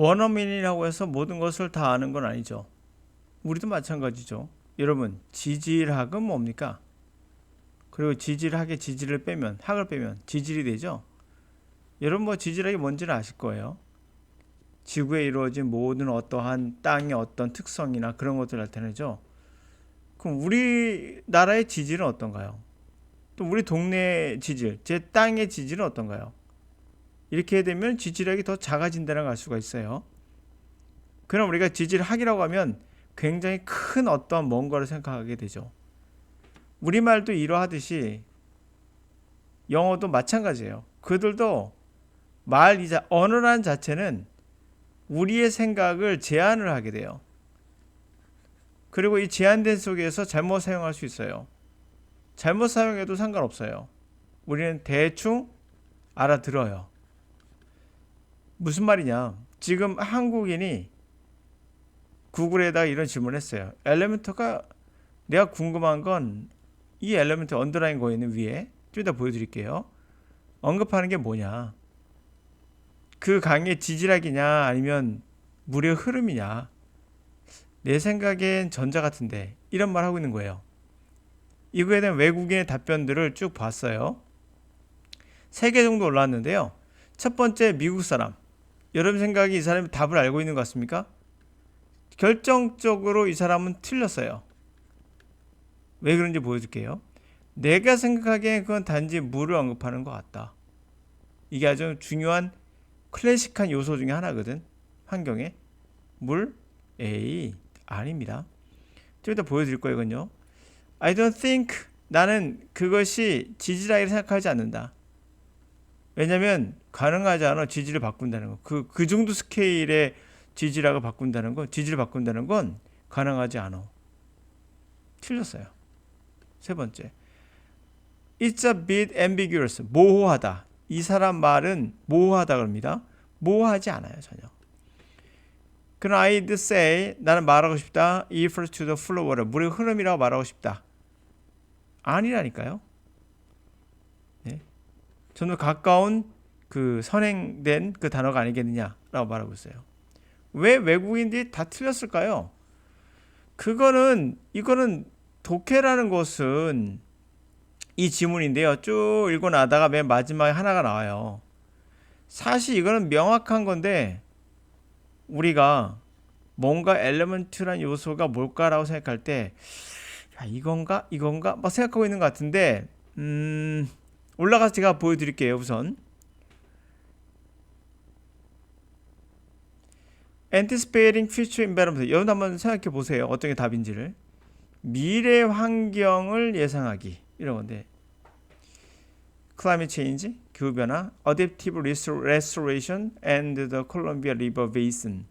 원어민이라고 해서 모든 것을 다 아는 건 아니죠. 우리도 마찬가지죠. 여러분, 지질학은 뭡니까? 그리고 지질학의 지질을 빼면, 학을 빼면 지질이 되죠. 여러분 뭐 지질학이 뭔지는 아실 거예요. 지구에 이루어진 모든 어떠한 땅의 어떤 특성이나 그런 것들을 나타내죠. 그럼 우리나라의 지질은 어떤가요? 또 우리 동네 지질, 제 땅의 지질은 어떤가요? 이렇게 되면 지질학이 더 작아진다는 걸 알 수가 있어요. 그럼 우리가 지질학이라고 하면 굉장히 큰 어떤 뭔가를 생각하게 되죠. 우리말도 이러하듯이 영어도 마찬가지예요. 그들도 말 이자 언어란 자체는 우리의 생각을 제한을 하게 돼요. 그리고 이 제한된 속에서 잘못 사용할 수 있어요. 잘못 사용해도 상관없어요. 우리는 대충 알아들어요. 무슨 말이냐? 지금 한국인이 구글에다가 이런 질문을 했어요. 엘리멘터가 내가 궁금한 건 이 엘리멘터 언더라인 거 있는 위에 좀 이따 보여드릴게요. 언급하는 게 뭐냐? 그 강의 지질학이냐 아니면 물의 흐름이냐? 내 생각엔 전자 같은데 이런 말 하고 있는 거예요. 이거에 대한 외국인의 답변들을 쭉 봤어요. 세 개 정도 올라왔는데요. 첫 번째 미국 사람. 여러분 생각이 이 사람이 답을 알고 있는 것 같습니까? 결정적으로 이 사람은 틀렸어요. 왜 그런지 보여줄게요. 내가 생각하기엔 그건 단지 물을 언급하는 것 같다. 이게 아주 중요한 클래식한 요소 중에 하나거든. 환경에. 물? 에이, 아닙니다. 좀 이따 보여드릴 거예요, 이건요. I don't think 나는 그것이 지질학이라 생각하지 않는다. 왜냐면 가능하지 않아 지질을 바꾼다는 거. 그, 그 정도 스케일의 지질학을 바꾼다는 건, 지질을 바꾼다는 건 가능하지 않아. 틀렸어요. 세 번째. It's a bit ambiguous. 모호하다. 이 사람 말은 모호하다 그럽니다. 모호하지 않아요, 전혀. 그럼 I'd say 나는 말하고 싶다. It refers to the flow. 물의 흐름이라고 말하고 싶다. 아니라니까요. 네. 저는 가까운 그 선행된 그 단어가 아니겠느냐라고 말하고 있어요. 왜 외국인들이 다 틀렸을까요? 그거는 이거는 독해라는 것은 이 지문인데요. 쭉 읽고 나다가 맨 마지막에 하나가 나와요. 사실 이거는 명확한 건데 우리가 뭔가 엘레먼트란 요소가 뭘까라고 생각할 때 야, 이건가 이건가 막 생각하고 있는 것 같은데 음, 올라가서 제가 보여드릴게요 우선. Anticipating future environment. 여러분 한번 생각해 보세요. 어떤 게 답인지를. 미래 환경을 예상하기. 이런 건데. Climate change 기후 변화 adaptive restoration and the Columbia River Basin.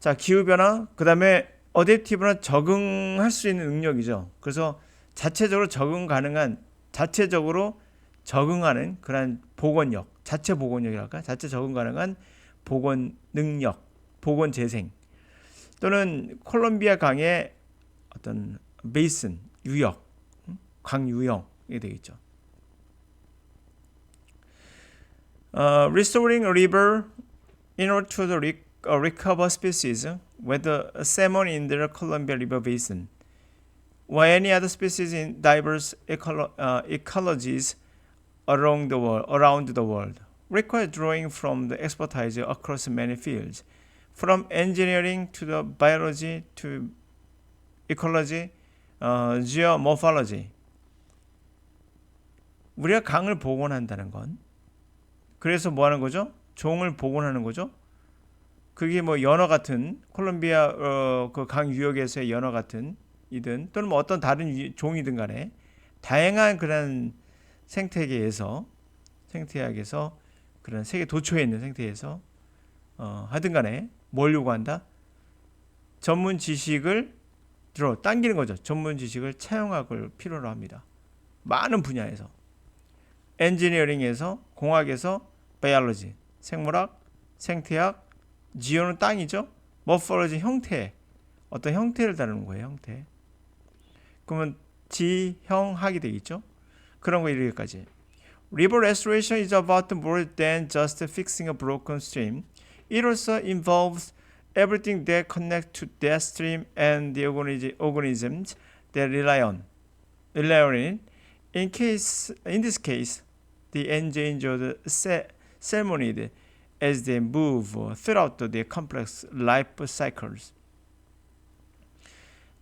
자 기후 변화 그 다음에 어댑티브는 적응할 수 있는 능력이죠. 그래서 자체적으로 적응 가능한 자체적으로 적응하는 그런 복원력, 자체 복원력이랄까? 자체 적응 가능한 복원 능력, 복원 재생 또는 콜롬비아 강의 어떤 베이슨 유역, 강 유형이 되겠죠. Uh, restoring river in order to the re- uh, recover species, whether salmon in the Columbia River Basin or any other species in diverse ecolo- uh, ecologies around the world, around the world, require drawing from the expertise across many fields, from engineering to the biology to ecology, uh, geomorphology. 우리가 강을 복원한다는 건 그래서 뭐 하는 거죠? 종을 복원하는 거죠. 그게 뭐 연어 같은 콜롬비아 어, 그강 유역에서의 연어 같은 이든 또는 뭐 어떤 다른 유, 종이든 간에 다양한 그런 생태계에서 생태학에서 그런 세계 도처에 있는 생태에서 어, 하든 간에 뭘 요구한다? 전문 지식을 들어 당기는 거죠. 전문 지식을 차용학을 필요로 합니다. 많은 분야에서 엔지니어링에서 공학에서 바이올로지 생물학, 생태학, 지오는 땅이죠. 머퍼러지 형태 어떤 형태를 다루는 거예요. 형태. 그러면 지형학이 되겠죠. 그런 거 이렇게까지. River restoration is about more than just fixing a broken stream. It also involves everything that connects to that stream and the organi- organisms that rely on rely on it. In case, in this case, the endangered sa- salmonid as they move throughout their complex life cycles.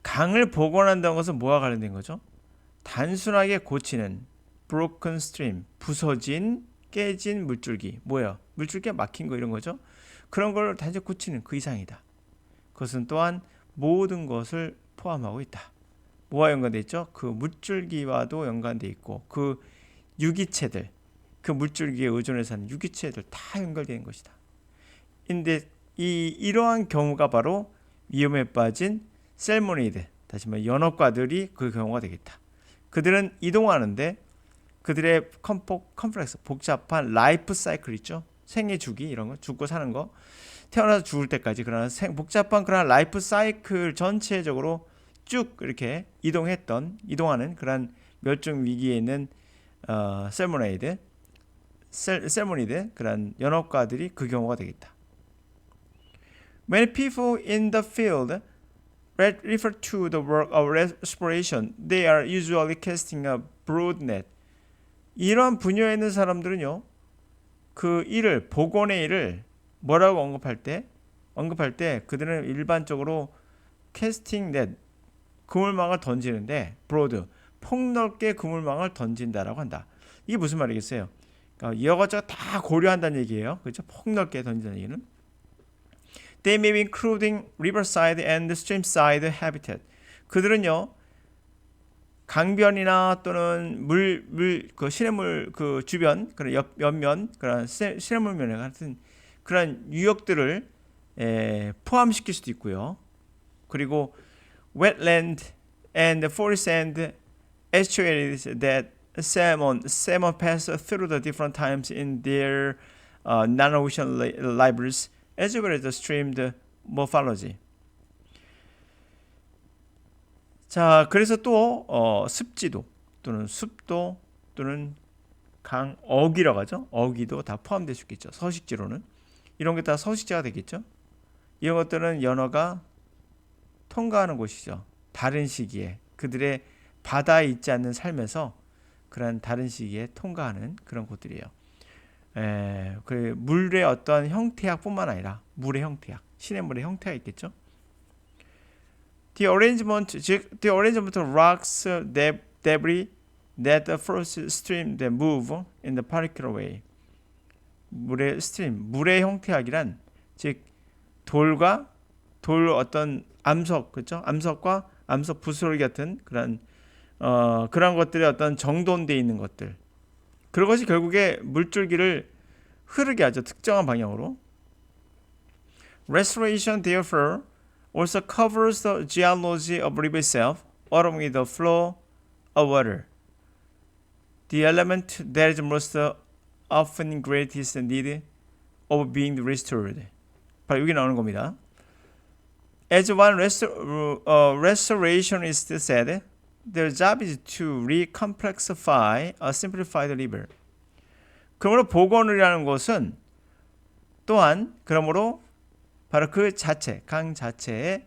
강을 복원한다는 것은 뭐와 관련된 거죠? 단순하게 고치는 broken stream, 부서진, 깨진 물줄기. 뭐야? 물줄기가 막힌 거 이런 거죠? 그런 걸 단지 고치는 그 이상이다. 그것은 또한 모든 것을 포함하고 있다. 뭐와 연관돼 있죠? 그 물줄기와도 연관돼 있고 그 유기체들, 그 물줄기에 의존해서 사는 유기체들 다 연결되는 것이다. 근데 이 이러한 경우가 바로 위험에 빠진 셀모니드, 다시 말해 연어과들이 그 경우가 되겠다. 그들은 이동하는데 그들의 컴포, 컴플렉스, 복잡한 라이프 사이클 있죠? 생애 주기 이런 거, 죽고 사는 거, 태어나서 죽을 때까지 그런 생, 복잡한 그런 라이프 사이클 전체적으로 쭉 이렇게 이동했던 이동하는 그런 멸종 위기에 있는 어, 셀모네이드, 셀, 셀모니드 그런 연어과들이 그 경우가 되겠다. Many people in the field refer to the work of respiration. They are usually casting a broad net. 이러한 분야에 있는 사람들은요, 그 일을 복원의 일을 뭐라고 언급할 때 언급할 때 그들은 일반적으로 캐스팅 넷 그물망을 던지는데 브로드 폭넓게 그물망을 던진다라고 한다. 이게 무슨 말이겠어요? 그러니까 이것저것 다 고려한다는 얘기예요. 그렇죠? 폭넓게 던진다는 얘기는. They may be including riverside and streamside habitat. 그들은요 강변이나 또는 물 물 그 시냇물 그 주변 그런 옆 옆면 그런 시- 시냇물면 같은 그런 유역들을 에, 포함시킬 수도 있고요. 그리고 wetland and forest and estuaries that salmon salmon pass through the different times in their uh, non-ocean li- libraries as well as the streamed morphology. 자, 그래서 또 어, 습지도 또는 숲도 또는 강 어귀라고 하죠. 어귀도 다 포함될 수 있겠죠. 서식지로는 이런 게 다 서식지가 되겠죠. 이런 것들은 연어가 통과하는 곳이죠. 다른 시기에 그들의 바다에 있지 않는 삶에서 그런 다른 시기에 통과하는 그런 곳들이에요. 에, 그 물의 어떤 형태학뿐만 아니라 물의 형태학, 시냇물의 형태가 있겠죠. The arrangement, 즉 the arrangement of rocks, deb- debris that the first stream that move in the particular way. 물의 스트림, 물의 형태학이란 즉 돌과 돌 어떤 암석, 그렇죠? 암석과 암석 부스러기 같은 그런 어, 그런 것들의 어떤 정돈돼 있는 것들. 그것이 결국에 물줄기를 흐르게 하죠. 특정한 방향으로. Restoration therefore also covers the geology of river itself with the flow of water. The element that is most often greatest need of being restored. 바로 여기 나오는 겁니다. As one restor- uh, restorationist said, their job is to recomplexify a simplified river. 그러므로 복원이라는 것은 또한 그러므로 바로 그 자체, 강 자체의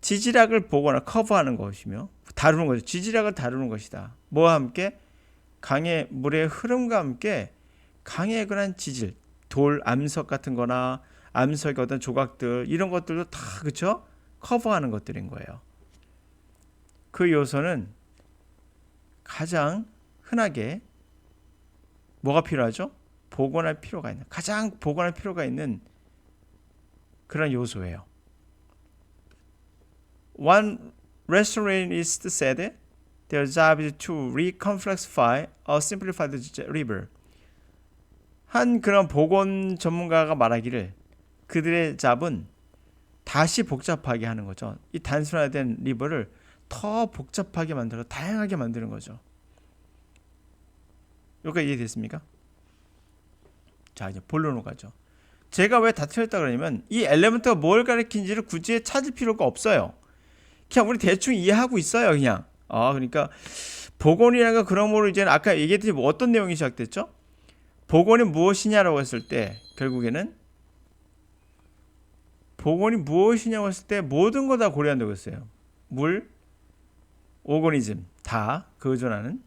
지질학을 보거나 커버하는 것이며 다루는 거죠. 지질학을 다루는 것이다. 뭐와 함께 강의 물의 흐름과 함께 강의 그런 지질, 돌, 암석 같은 거나 암석의 어떤 조각들 이런 것들도 다 그쵸? 커버하는 것들인 거예요. 그 요소는 가장 흔하게 뭐가 필요하죠? 복원할 필요가 있는 가장 복원할 필요가 있는 그런 요소예요. One restorationist said their job is to recomplexify a simplified river. 한 그런 복원 전문가가 말하기를 그들의 잡은 다시 복잡하게 하는 거죠. 이 단순화된 리버를 더 복잡하게 만들어 다양하게 만드는 거죠. 여기까지 이해됐습니까? 자 이제 본론으로 가죠. 제가 왜다 틀렸다 그러냐면 이 엘레먼트가 뭘 가리키는지를 굳이 찾을 필요가 없어요. 그냥 우리 대충 이해하고 있어요, 그냥. 아, 그러니까 복원이라는 거 그러므로 이제 아까 얘기했듯이 뭐 어떤 내용이 시작됐죠? 복원이 무엇이냐라고 했을 때 결국에는 복원이 무엇이냐고 했을 때 모든 거 다 고려한다고 했어요. 물, 오거니즘 다 거존하는.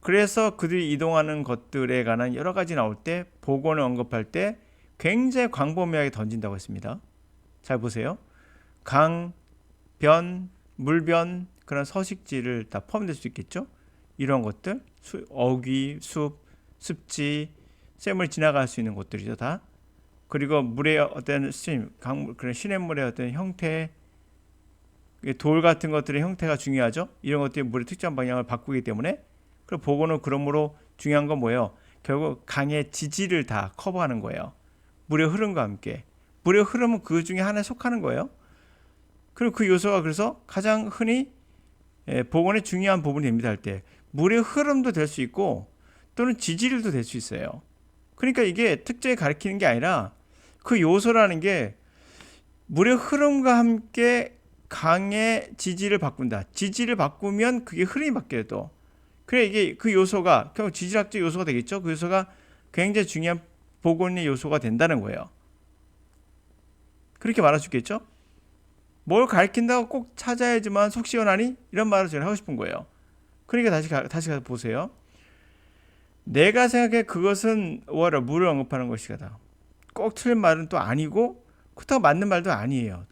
그래서 그들이 이동하는 것들에 관한 여러 가지 나올 때 복원을 언급할 때 굉장히 광범위하게 던진다고 했습니다. 잘 보세요. 강, 변, 물변 그런 서식지를 다 포함될 수 있겠죠. 이런 것들, 수, 어귀, 숲, 습지, 샘을 지나갈 수 있는 곳들이죠 다. 그리고 물의 어떤 스트림, 강 그런 시냇물의 어떤 형태, 돌 같은 것들의 형태가 중요하죠. 이런 것들이 물의 특정 방향을 바꾸기 때문에 그리고 보고는 그러므로 중요한 건 뭐예요? 결국 강의 지지를 다 커버하는 거예요. 물의 흐름과 함께 물의 흐름은 그 중에 하나에 속하는 거예요. 그리고 그 요소가 그래서 가장 흔히 예, 복원의 중요한 부분이 됩니다 할 때 물의 흐름도 될 수 있고 또는 지질도 될 수 있어요. 그러니까 이게 특정히 가리키는 게 아니라 그 요소라는 게 물의 흐름과 함께 강의 지지를 바꾼다. 지지를 바꾸면 그게 흐름이 바뀌어요 또. 그래 이게 그 요소가 결국 지질학적 요소가 되겠죠. 그 요소가 굉장히 중요한 복원의 요소가 된다는 거예요. 그렇게 말할 수 있겠죠? 뭘 가리킨다고 꼭 찾아야지만 속 시원하니? 이런 말을 제가 하고 싶은 거예요. 그러니까 다시 가, 다시 가서 보세요. 내가 생각해 그것은 뭐라 물을 언급하는 것이다. 꼭 틀린 말은 또 아니고 그렇다고 맞는 말도 아니에요.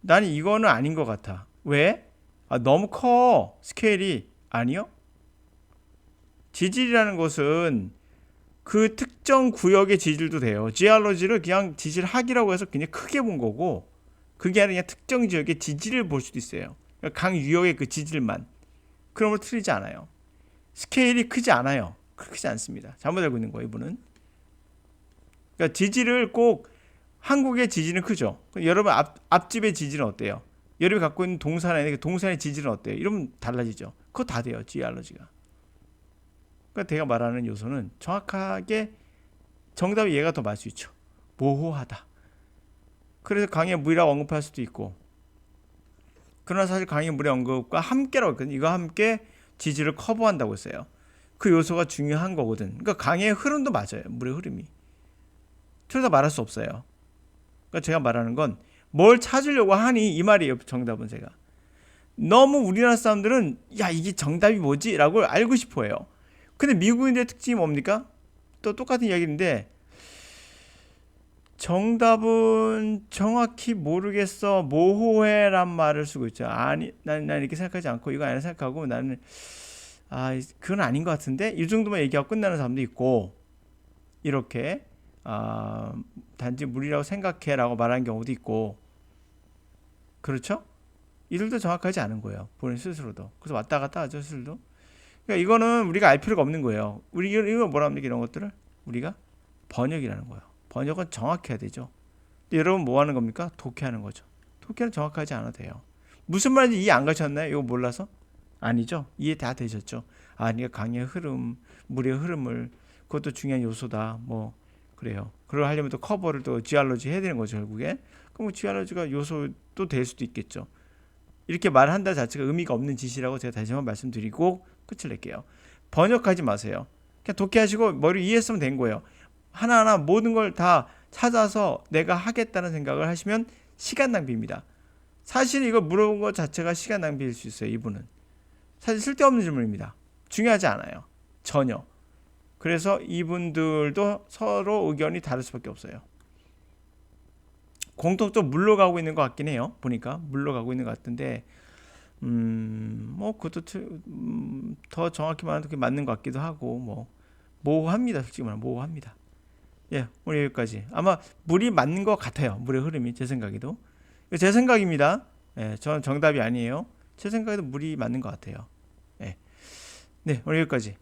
나는 이거는 아닌 것 같아. 왜? 아, 너무 커 스케일이 아니요. 지질이라는 것은 그 특정 구역의 지질도 돼요. 지알러지를 그냥 지질학이라고 해서 그냥 크게 본 거고 그게 아니라 특정 지역의 지질을 볼 수도 있어요. 그러니까 강 유역의 그 지질만. 그러면 틀리지 않아요. 스케일이 크지 않아요. 크지 않습니다. 잘못 알고 있는 거예요, 이분은. 그러니까 지질을 꼭 한국의 지질은 크죠. 여러분 앞, 앞집의 지질은 어때요? 여러분이 갖고 있는 동산의 그 동산의 지질은 어때요? 이러면 달라지죠. 그거 다 돼요. 지알러지가. 그러니까 제가 말하는 요소는 정확하게 정답이 얘가 더 맞을 수 있죠. 모호하다. 그래서 강의 물이라고 언급할 수도 있고 그러나 사실 강의 물의 언급과 함께라고 했거든요. 이거 함께 지질을 커버한다고 했어요. 그 요소가 중요한 거거든. 그러니까 강의 흐름도 맞아요. 물의 흐름이. 틀다 말할 수 없어요. 그러니까 제가 말하는 건 뭘 찾으려고 하니 이 말이에요. 정답은 제가. 너무 우리나라 사람들은 야 이게 정답이 뭐지라고 알고 싶어해요. 근데 미국인들의 특징이 뭡니까? 또 똑같은 이야기인데 정답은 정확히 모르겠어 모호해란 말을 쓰고 있죠. 아니 난, 난 이렇게 생각하지 않고 이거 아니라 생각하고 나는 아 그건 아닌 것 같은데 이 정도만 얘기하고 끝나는 사람도 있고 이렇게 아 단지 물이라고 생각해라고 말하는 경우도 있고 그렇죠? 이들도 정확하지 않은 거예요. 본인 스스로도. 그래서 왔다 갔다 하죠, 스스로도. 그러니까 이거는 우리가 알 필요가 없는 거예요. 우리 이거 뭐라 합니까 이런 것들을 우리가 번역이라는 거예요. 번역은 정확해야 되죠. 여러분 뭐 하는 겁니까? 독해하는 거죠. 독해는 정확하지 않아도 돼요. 무슨 말인지 이해 안 가셨나요? 이거 몰라서? 아니죠. 이해 다 되셨죠. 아, 그러니까 강의 흐름, 물의 흐름을 그것도 중요한 요소다. 뭐 그래요. 그걸 하려면 또 커버를 또 지알러지 해야 되는 거죠 결국에. 그럼 뭐 지알러지가 요소도 될 수도 있겠죠. 이렇게 말한다 자체가 의미가 없는 짓이라고 제가 다시 한번 말씀드리고 끝을 낼게요. 번역하지 마세요. 그냥 독해하시고 머리 이해했으면 된 거예요. 하나하나 모든 걸 다 찾아서 내가 하겠다는 생각을 하시면 시간 낭비입니다. 사실 이거 물어본 것 자체가 시간 낭비일 수 있어요. 이분은 사실 쓸데없는 질문입니다. 중요하지 않아요. 전혀. 그래서 이분들도 서로 의견이 다를 수밖에 없어요. 공통적으로 물러가고 있는 것 같긴 해요. 보니까 물러가고 있는 것 같은데, 음, 뭐 그것도 음, 더 정확히 말하면 그게 맞는 것 같기도 하고, 뭐 모호합니다. 솔직히 말하면 모호합니다. 예, 오늘 여기까지. 아마 물이 맞는 것 같아요. 물의 흐름이 제 생각에도. 제 생각입니다. 예, 저는 정답이 아니에요. 제 생각에도 물이 맞는 것 같아요. 예. 네, 오늘 여기까지.